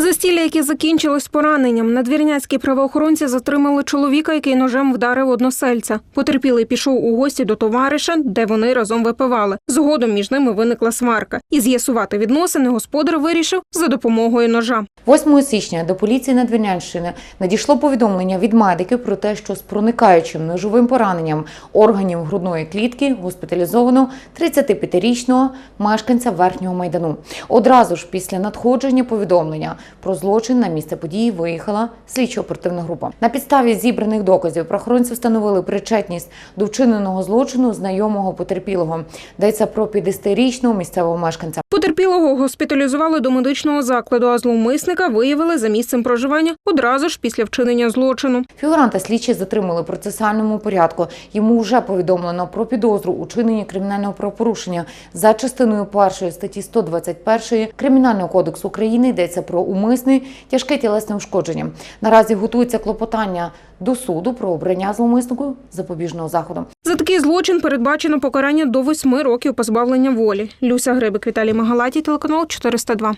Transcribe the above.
Застілля, яке закінчилось пораненням, надвірняцькі правоохоронці затримали чоловіка, який ножем вдарив односельця. Потерпілий пішов у гості до товариша, де вони разом випивали. Згодом між ними виникла сварка. І з'ясувати відносини господар вирішив за допомогою ножа. 8 січня до поліції Надвірнянщини надійшло повідомлення від медиків про те, що з проникаючим ножовим пораненням органів грудної клітки госпіталізовано 35-річного мешканця верхнього майдану. Одразу ж після надходження повідомлення про злочин на місце події виїхала слідчо-оперативна група. На підставі зібраних доказів правоохоронці встановили причетність до вчиненого злочину знайомого потерпілого. Йдеться про 50-річного місцевого мешканця. Потерпілого госпіталізували до медичного закладу, а зловмисника виявили за місцем проживання одразу ж після вчинення злочину. Фігуранта слідчі затримали в процесуальному порядку. Йому вже повідомлено про підозру у чиненні кримінального правопорушення за частиною першої статті 121 Кримінального кодексу України йдеться про умисне тяжке тілесне ушкодження. Наразі готується клопотання до суду про обрання зловмиснику запобіжного заходу. За такий злочин передбачено покарання до восьми років позбавлення волі. Люся Грибик, Віталій Магалаті, телеканал 402.